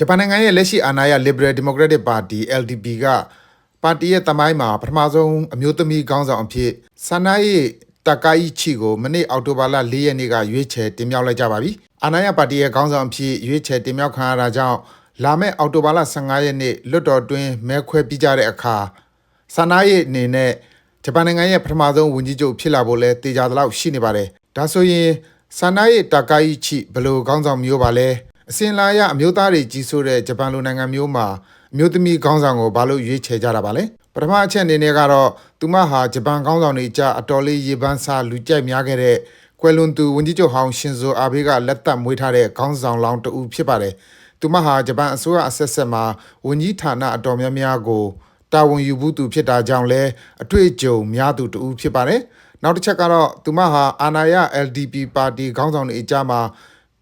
ဂျပန်နိုင်ငံရဲ့လက်ရှိအာဏာရ Liberal Democratic Party LDP ကပါတီရဲ့တမိုင်းမှာပထမဆုံးအမျိုးသမီးခေါင်းဆောင်အဖြစ်ဆန္ဒရဲ့တကာယီချီကိုမနေ့အောက်တိုဘာလ၄ရက်နေ့ကရွေးချယ်တင်မြှောက်လိုက်ကြပါပြီ။အာဏာရပါတီရဲ့ခေါင်းဆောင်အဖြစ်ရွေးချယ်တင်မြှောက်ခံရတာကြောင့်လာမယ့်အောက်တိုဘာလ15ရက်နေ့လွတ်တော်တွင်းမဲခွဲပြီးကြတဲ့အခါဆန္ဒရဲ့အနေနဲ့ဂျပန်နိုင်ငံရဲ့ပထမဆုံးဝန်ကြီးချုပ်ဖြစ်လာဖို့လဲတေချာသလောက်ရှိနေပါတယ်။ဒါဆိုရင်ဆန္ဒရဲ့တကာယီချီဘယ်လိုခေါင်းဆောင်မျိုးပါလဲ။ အစင်လာရအမျိုးသားတွေကြီးစိုးတဲ့ဂျပန်လိုနိုင်ငံမျိုးမှာအမျိုးသမီးခေါင်းဆောင်ကိုဘာလို့ရွေးချယ်ကြတာပါလဲပထမအချက်အနေနဲ့ကတော့သူမဟာဂျပန်ခေါင်းဆောင်တွေကြားအတော်လေးရေပန်းစားလူကြိုက်များခဲ့တဲ့ကွယ်လွန်သူဝန်ကြီးချုပ်ဟောင်းရှင်ဇိုအာဘေးကလက်သက်မွေးထားတဲ့ခေါင်းဆောင်လောင်းတူဖြစ်ပါတယ်သူမဟာဂျပန်အစိုးရအဆက်ဆက်မှာဝန်ကြီးဌာနအတော်များများကိုတာဝန်ယူဘူးသူဖြစ်တာကြောင့်လဲအတွေ့အကြုံများသူတူဖြစ်ပါတယ်နောက်တစ်ချက်ကတော့သူမဟာအာနာယ LDP ပါတီခေါင်းဆောင်တွေအကြားမှာ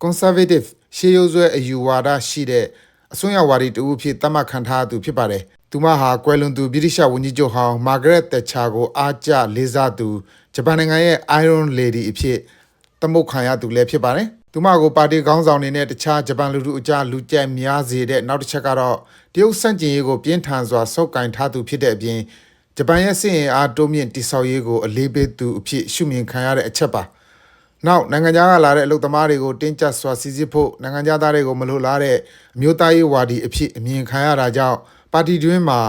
conservative ရှေးရိုးဆွဲအယူဝါဒရှိတဲ့အစွန်းရောက်ဝါဒီတူဖြစ်သတ်မှတ်ခံထားသူဖြစ်ပါတယ်။သူမဟာကွယ်လွန်သူဗြိတိရှဝန်ကြီးချုပ်ဟောင်းမာဂရက်တက်ချာကိုအားကျလေးစားသူဂျပန်နိုင်ငံရဲ့ Iron Lady အဖြစ်သမုတ်ခံရသူလည်းဖြစ်ပါတယ်။သူမကိုပါတီခေါင်းဆောင်တွေနဲ့တခြားဂျပန်လူထုအကြားလူကြိုက်များစေတဲ့နောက်တစ်ချက်ကတော့တရုတ်စန့်ကျင်ရေးကိုပြင်းထန်စွာဆုပ်ကင်ထားသူဖြစ်တဲ့အပြင်ဂျပန်ရဲ့စစ်ရင်အားတိုးမြင့်တိဆောက်ရေးကိုအလေးပေးသူအဖြစ်ရှုမြင်ခံရတဲ့အချက်ပါ။ နောက်နိုင်ငံခြားကလာတဲ့အလုပ်သမားတွေကိုတင်းကျပ်စွာစီစစ်ဖို့နိုင်ငံခြားသားတွေကိုမလိုလားတဲ့အမျိုးသားရေးဝါဒီအဖြစ်အမြင်ခံရတာကြောင့်ပါတီတွင်းမှာ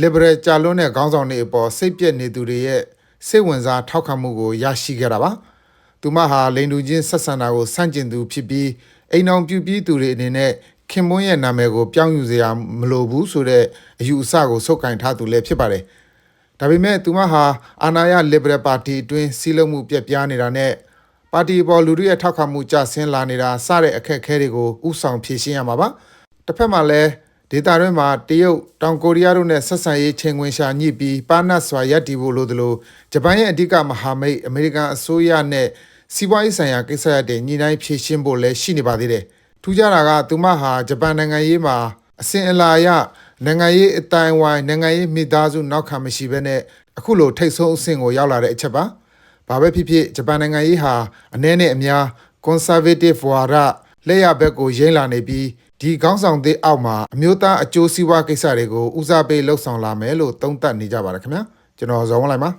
liberal ကြာလွန်းတဲ့ခေါင်းဆောင်တွေအပေါ်စိတ်ပြက်နေသူတွေရဲ့စိတ်ဝင်စားထောက်ခံမှုကိုရရှိခဲ့တာပါ။သူမဟာလိန်လူချင်းဆက်ဆံတာကိုစန့်ကျင်သူဖြစ်ပြီးအိမ်အောင်ပြုပြီးသူတွေအနေနဲ့ခင်မွန်းရဲ့နာမည်ကိုပြောင်းယူစရာမလိုဘူးဆိုတဲ့အယူအဆကိုစုပ်ကင်ထားသူလည်းဖြစ်ပါတယ်။ဒါပေမဲ့သူမဟာအာဏာရ Liberal Party အတွင်းစီးလုံးမှုပြက်ပြားနေတာနဲ့ ပါတီပေါ်လူတွေရဲ့ထောက်ခံမှုကျဆင်းလာနေတာစတဲ့အခက်အခဲတွေကိုဥဆောင်ဖြေရှင်းရမှာပါ။တစ်ဖက်မှာလည်းဒေတာတွင်းမှာတရုတ်တောင်ကိုရီးယားတို့နဲ့ဆက်ဆံရေးချိန်ခွင်ရှာညှိပြီးပါနတ်စွာရပ်တည်ဖို့လိုသလိုဂျပန်ရဲ့အဓိကမဟာမိတ်အမေရိကန်အစိုးရနဲ့စီးပွားရေးဆိုင်ရာကိစ္စရပ်တွေညှိနှိုင်းဖြေရှင်းဖို့လည်းရှိနေပါသေးတယ်။ထူးခြားတာကသူမဟာဂျပန်နိုင်ငံရေးမှာအစဉ်အလာအရနိုင်ငံရေးအတိုင်းဝိုင်းနိုင်ငံရေးမိသားစုနောက်ခံမရှိဘဲနဲ့အခုလိုထိတ်ဆုံးအဆင့်ကိုရောက်လာတဲ့အချက်ပါ။ ဘာပဲဖြစ်ဖြစ်ဂျပန်နိုင်ငံရေးဟာအနည်းနဲ့အများ conservative ဝါဒလက်ရဘက်ကိုရင်းလာနေပြီးဒီခေါင်းဆောင်သစ်အောက်မှာအမျိုးသားအကျိုးစီးပွားကိစ္စတွေကိုဦးစားပေးလှုပ်ဆောင်လာမယ်လို့သုံးသပ်နေကြပါတယ်ခင်ဗျာကျွန်တော်ဇော်ဝင်းလိုက်ပါ